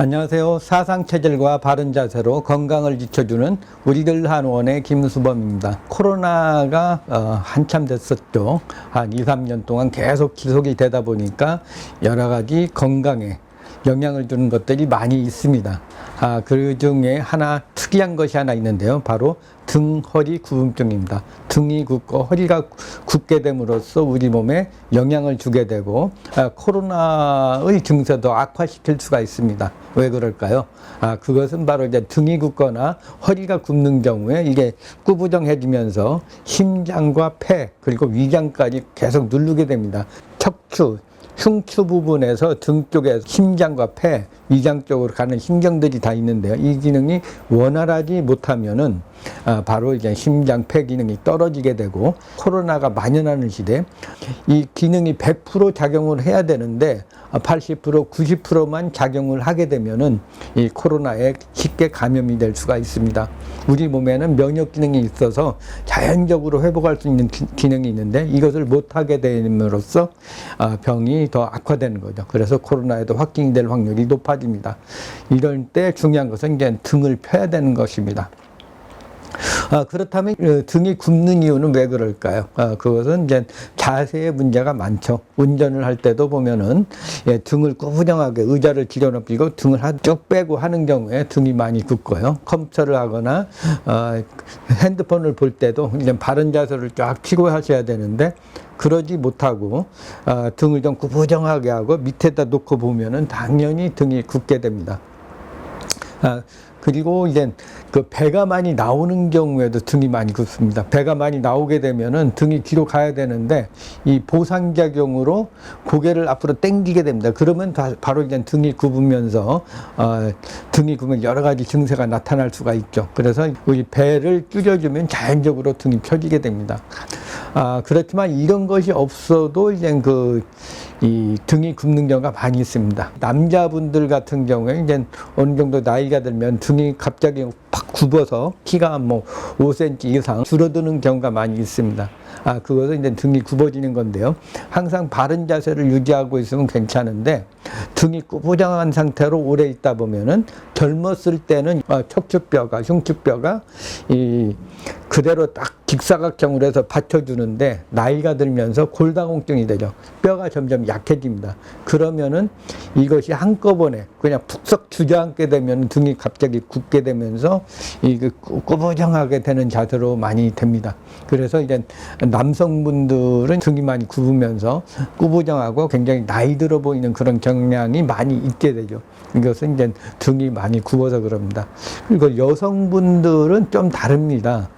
안녕하세요. 사상체질과 바른 자세로 건강을 지켜주는 우리들 한원의 김수범입니다. 코로나가 어, 한참 됐었죠. 한 2, 3년 동안 계속 지속이 되다 보니까 여러 가지 건강에 영향을 주는 것들이 많이 있습니다. 아, 그 중에 하나 특이한 것이 하나 있는데요. 바로 등, 허리 구음증입니다. 등이 굽고 허리가 굽게 됨으로써 우리 몸에 영향을 주게 되고 아, 코로나의 증세도 악화시킬 수가 있습니다. 왜 그럴까요? 아, 그것은 바로 이제 등이 굽거나 허리가 굽는 경우에 이게 구부정해지면서 심장과 폐 그리고 위장까지 계속 누르게 됩니다. 척추, 흉추 부분에서 등 쪽에 심장과 폐, 위장 쪽으로 가는 신경들이 다 있는데요. 이 기능이 원활하지 못하면은 아, 바로 이제 심장, 폐 기능이 떨어지게 되고 코로나가 만연하는 시대 이 기능이 100% 작용을 해야 되는데 80% 90%만 작용을 하게 되면은 이 코로나에 쉽게 감염이 될 수가 있습니다. 우리 몸에는 면역 기능이 있어서 자연적으로 회복할 수 있는 기, 기능이 있는데 이것을 못 하게 됨으로써 아, 병이 더 악화되는 거죠. 그래서 코로나에도 확진이 될 확률이 높아집니다. 이럴 때 중요한 것은 이제 등을 펴야 되는 것입니다. 아, 그렇다면 어, 등이 굽는 이유는 왜 그럴까요? 아, 그것은 이제 자세의 문제가 많죠. 운전을 할 때도 보면은 예, 등을 꾸부정하게 의자를 길어놓고 등을 한- 쭉 빼고 하는 경우에 등이 많이 굽고요. 컴퓨터를 하거나 어, 핸드폰을 볼 때도 이제 바른 자세를 쫙 피고 하셔야 되는데 그러지 못하고 아, 등을 좀 꾸부정하게 하고 밑에다 놓고 보면은 당연히 등이 굽게 됩니다. 아, 그리고 이제 그 배가 많이 나오는 경우에도 등이 많이 굽습니다. 배가 많이 나오게 되면은 등이 뒤로 가야 되는데 이 보상작용으로 고개를 앞으로 당기게 됩니다. 그러면 다, 바로 이제 등이 굽으면서 어, 등이 굽으면 여러 가지 증세가 나타날 수가 있죠. 그래서 우리 배를 줄여주면 자연적으로 등이 펴지게 됩니다. 아, 그렇지만 이런 것이 없어도 이제 그, 이 등이 굽는 경우가 많이 있습니다. 남자분들 같은 경우에 이제 어느 정도 나이가 들면 등이 갑자기 팍 굽어서 키가 뭐 5cm 이상 줄어드는 경우가 많이 있습니다. 아, 그것은 이제 등이 굽어지는 건데요. 항상 바른 자세를 유지하고 있으면 괜찮은데 등이 꾸부정한 상태로 오래 있다 보면은 젊었을 때는 어, 척추뼈가, 흉추뼈가 이 그대로 딱 직사각형으로 해서 받쳐주는데 나이가 들면서 골다공증이 되죠. 뼈가 점점 약해집니다. 그러면은 이것이 한꺼번에 그냥 푹썩 주저앉게 되면 등이 갑자기 굳게 되면서 이그 꾸부정하게 되는 자세로 많이 됩니다. 그래서 이제 남성분들은 등이 많이 굽으면서 꾸부정하고 굉장히 나이 들어 보이는 그런 경향이 많이 있게 되죠. 이것은 이제 등이 많이 굽어서 그럽니다. 그리고 여성분들은 좀 다릅니다.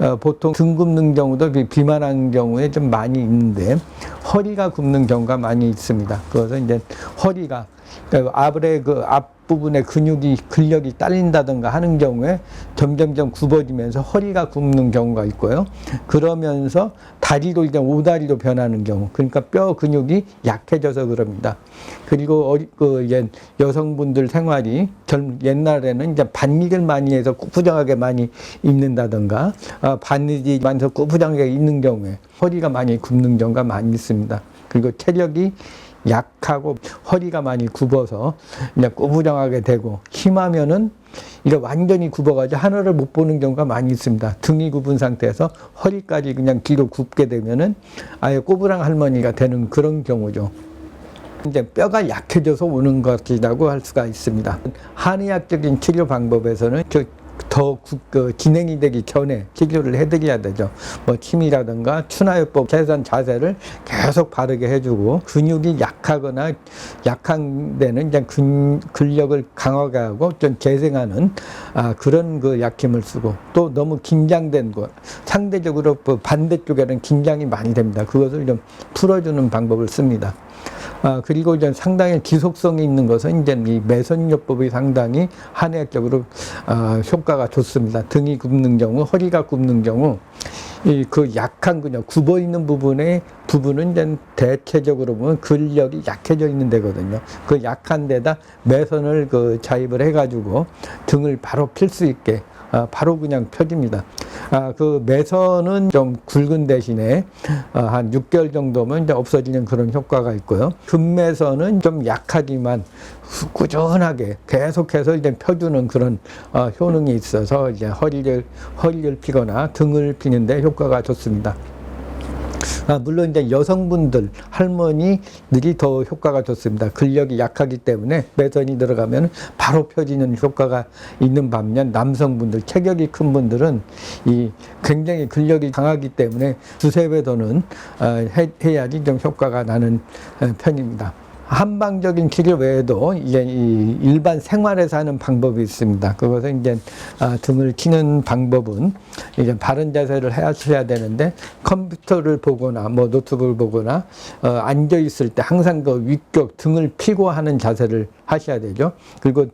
어, 보통 등 굽는 경우도 비- 비만한 경우에 좀 많이 있는데 허리가 굽는 경우가 많이 있습니다. 그것은 이제 허리가 그 앞에 그 앞부분에 근육이 근력이 딸린다든가 하는 경우에 점점점 굽어지면서 허리가 굽는 경우가 있고요. 그러면서 다리로 이제 오다리로 변하는 경우, 그러니까 뼈 근육이 약해져서 그럽니다. 그리고 어리, 그 이제 여성분들 생활이 젊 옛날에는 이제 반일을 많이 해서 꾸부정하게 많이 입는다든가 아, 많이 해서 꾸부정하게 입는 경우에 허리가 많이 굽는 경우가 많이 있습니다. 그리고 체력이 약하고 허리가 많이 굽어서 이제 꾸부정하게 되고 심하면은 이게 완전히 굽어가지고 하늘을 못 보는 경우가 많이 있습니다. 등이 굽은 상태에서 허리까지 그냥 뒤로 굽게 되면은 아예 꼬부랑 할머니가 되는 그런 경우죠. 이제 뼈가 약해져서 오는 것이라고 할 수가 있습니다. 한의학적인 치료 방법에서는 저- 더 구- 그 진행이 되기 전에 치료를 해드려야 되죠. 뭐 침이라든가 추나요법 최선 자세를 계속 바르게 해주고 근육이 약하거나 약한 데는 이제 근, 근력을 강하게 하고 좀 재생하는 아, 그런 그 약힘을 쓰고 또 너무 긴장된 것 상대적으로 그 반대쪽에는 긴장이 많이 됩니다. 그것을 좀 풀어주는 방법을 씁니다. 아, 그리고 이제 상당히 지속성이 있는 것은 이제 이 매선요법이 상당히 한의학적으로 아, 효과가 좋습니다. 등이 굽는 경우, 허리가 굽는 경우, 이 그 약한 근육, 굽어 있는 부분의 부분은 이제 대체적으로 보면 근력이 약해져 있는 데거든요. 그 약한 데다 매선을 그 자입을 해가지고 등을 바로 필 수 있게 아, 바로 그냥 펴집니다. 아, 그 매선은 좀 굵은 대신에 어, 한 6개월 정도면 이제 없어지는 그런 효과가 있고요. 금매선은 좀 약하지만 후- 꾸준하게 계속해서 이제 펴주는 그런 어, 효능이 있어서 이제 허리를 허리를 피거나 등을 피는데 효과가 좋습니다. 아, 물론 이제 여성분들, 할머니들이 더 효과가 좋습니다. 근력이 약하기 때문에 매선이 들어가면 바로 펴지는 효과가 있는 반면 남성분들, 체격이 큰 분들은 이 굉장히 근력이 강하기 때문에 두세 배 더는 어, 해, 해야지 좀 효과가 나는 어, 편입니다. 한방적인 치료 외에도 이제 이 일반 생활에서 하는 방법이 있습니다. 그것은 이제 아, 등을 치는 방법은 이제 바른 자세를 하셔야 되는데 컴퓨터를 보거나 뭐 노트북을 보거나 어, 앉아 있을 때 항상 그 위쪽 등을 피고 하는 자세를 하셔야 되죠. 그리고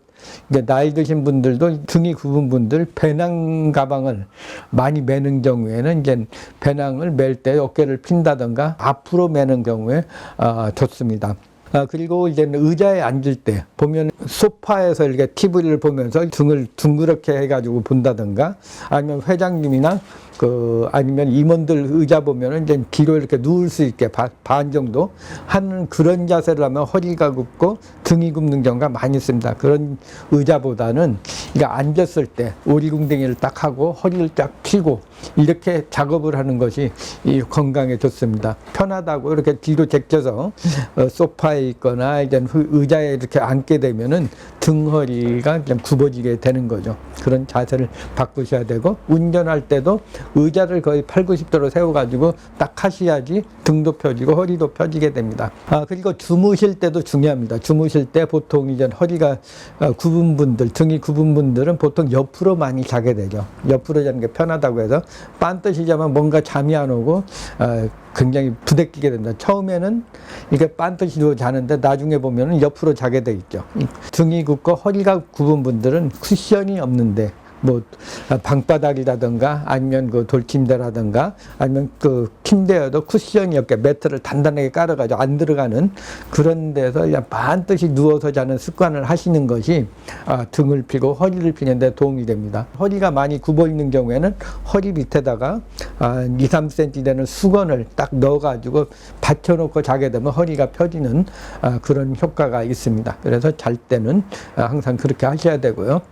이제 나이 드신 분들도 등이 굽은 분들 배낭 가방을 많이 매는 경우에는 이제 배낭을 멜 때 어깨를 핀다던가 앞으로 매는 경우에 아, 좋습니다. 아, 그리고 이제 의자에 앉을 때 보면 소파에서 이렇게 TV를 보면서 등을 둥그렇게 해가지고 본다든가 아니면 회장님이나 그 아니면 임원들 의자 보면은 이제 뒤로 이렇게 누울 수 있게 바- 반 정도 하는 그런 자세를 하면 허리가 굽고 등이 굽는 경우가 많이 있습니다. 그런 의자보다는 이게 앉았을 때 오리궁뎅이를 딱 하고 허리를 딱 펴고 이렇게 작업을 하는 것이 이 건강에 좋습니다. 편하다고 이렇게 뒤로 제껴서 어, 소파에 있거나 이제 의- 의자에 이렇게 앉게 되면은 등 허리가 좀 굽어지게 되는 거죠. 그런 자세를 바꾸셔야 되고 운전할 때도 의자를 거의 8, 90도로 세워가지고 딱 하셔야지 등도 펴지고 허리도 펴지게 됩니다. 아 그리고 주무실 때도 중요합니다. 주무실 때 보통 이제 허리가 어, 굽은 분들, 등이 굽은 분들은 보통 옆으로 많이 자게 되죠. 옆으로 자는 게 편하다고 해서 반드시 자면 뭔가 잠이 안 오고 어, 굉장히 부대끼게 된다. 처음에는 이게 반드시 누워 자는데 나중에 보면은 옆으로 자게 돼 있죠. 등이 굽고 허리가 굽은 분들은 쿠션이 없는데 뭐 아, 방바닥이라든가 아니면 그 돌침대라든가 아니면 그 침대여도 쿠션이 없게 매트를 단단하게 깔아가지고 안 들어가는 그런 데서 그냥 반드시 누워서 자는 습관을 하시는 것이 아, 등을 피고 허리를 피는데 도움이 됩니다. 허리가 많이 굽어 있는 경우에는 허리 밑에다가 아, 2, 3cm 되는 수건을 딱 넣어가지고 받쳐놓고 자게 되면 허리가 펴지는 아, 그런 효과가 있습니다. 그래서 잘 때는 아, 항상 그렇게 하셔야 되고요.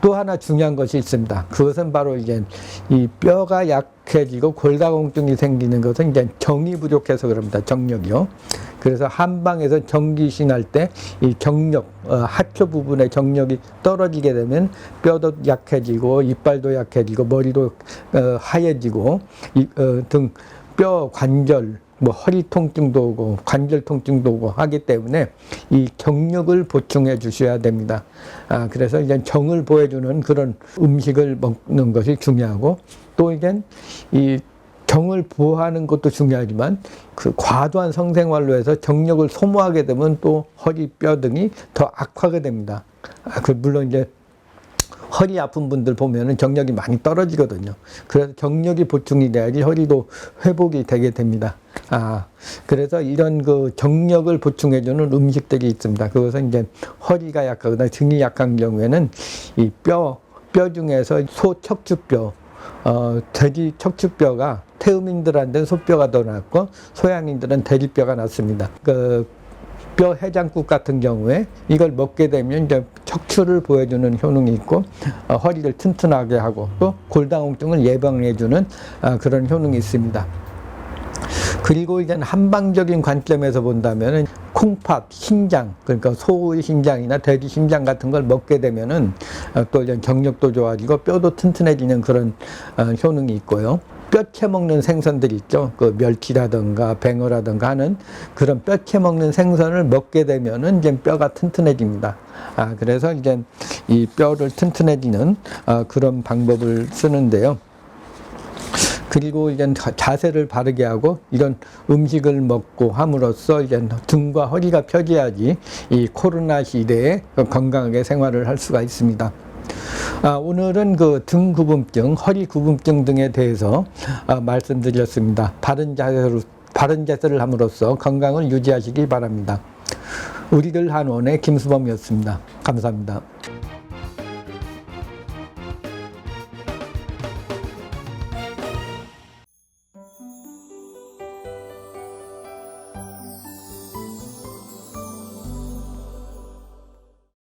또 하나 중요한 것이 있습니다. 그것은 바로 이제 이 뼈가 약해지고 골다공증이 생기는 것은 이제 정이 부족해서 그럽니다. 정력이요. 그래서 한방에서 전기신 할 때 이 정력, 어, 하초 부분의 정력이 떨어지게 되면 뼈도 약해지고 이빨도 약해지고 머리도 어, 하얘지고 이, 어, 등뼈 관절 뭐 허리 통증도 오고 관절 통증도 오고 하기 때문에 이 경력을 보충해 주셔야 됩니다. 아, 그래서 이제 정을 보여주는 그런 음식을 먹는 것이 중요하고 또 이제 이 정을 보호하는 것도 중요하지만 그 과도한 성생활로 해서 정력을 소모하게 되면 또 허리 뼈 등이 더 악화가 됩니다. 아, 그 물론 이제 허리 아픈 분들 보면은 정력이 많이 떨어지거든요. 그래서 정력이 보충이 돼야지 허리도 회복이 되게 됩니다. 아, 그래서 이런 그 정력을 보충해주는 음식들이 있습니다. 그것은 이제 허리가 약하거나 등이 약한 경우에는 이 뼈, 뼈 중에서 소 척추뼈, 어, 돼지 척추뼈가 태음인들한테는 소뼈가 더 낫고 소양인들은 돼지뼈가 낫습니다. 그 뼈 해장국 같은 경우에 이걸 먹게 되면 이제 척추를 보여주는 효능이 있고 어, 허리를 튼튼하게 하고 또 골다공증을 예방해주는 아, 그런 효능이 있습니다. 그리고 이제 한방적인 관점에서 본다면은 콩팥, 신장, 그러니까 소의 신장이나 돼지 신장 같은 걸 먹게 되면은 어, 또 이제 경력도 좋아지고 뼈도 튼튼해지는 그런 어, 효능이 있고요. 뼈채 먹는 생선들이 있죠. 그 멸치라든가 뱅어라든가 하는 그런 뼈채 먹는 생선을 먹게 되면은 이제 뼈가 튼튼해집니다. 아, 그래서 이제 이 뼈를 튼튼해지는 아, 그런 방법을 쓰는데요. 그리고 이제 자- 자세를 바르게 하고 이런 음식을 먹고 함으로써 이제 등과 허리가 펴져야지 이 코로나 시대에 건강하게 생활을 할 수가 있습니다. 아, 오늘은 그 등 구분증, 허리 구분증 등에 대해서 아, 말씀드렸습니다. 바른 자세로 바른 자세를 함으로써 건강을 유지하시기 바랍니다. 우리들 한원의 김수범이었습니다. 감사합니다.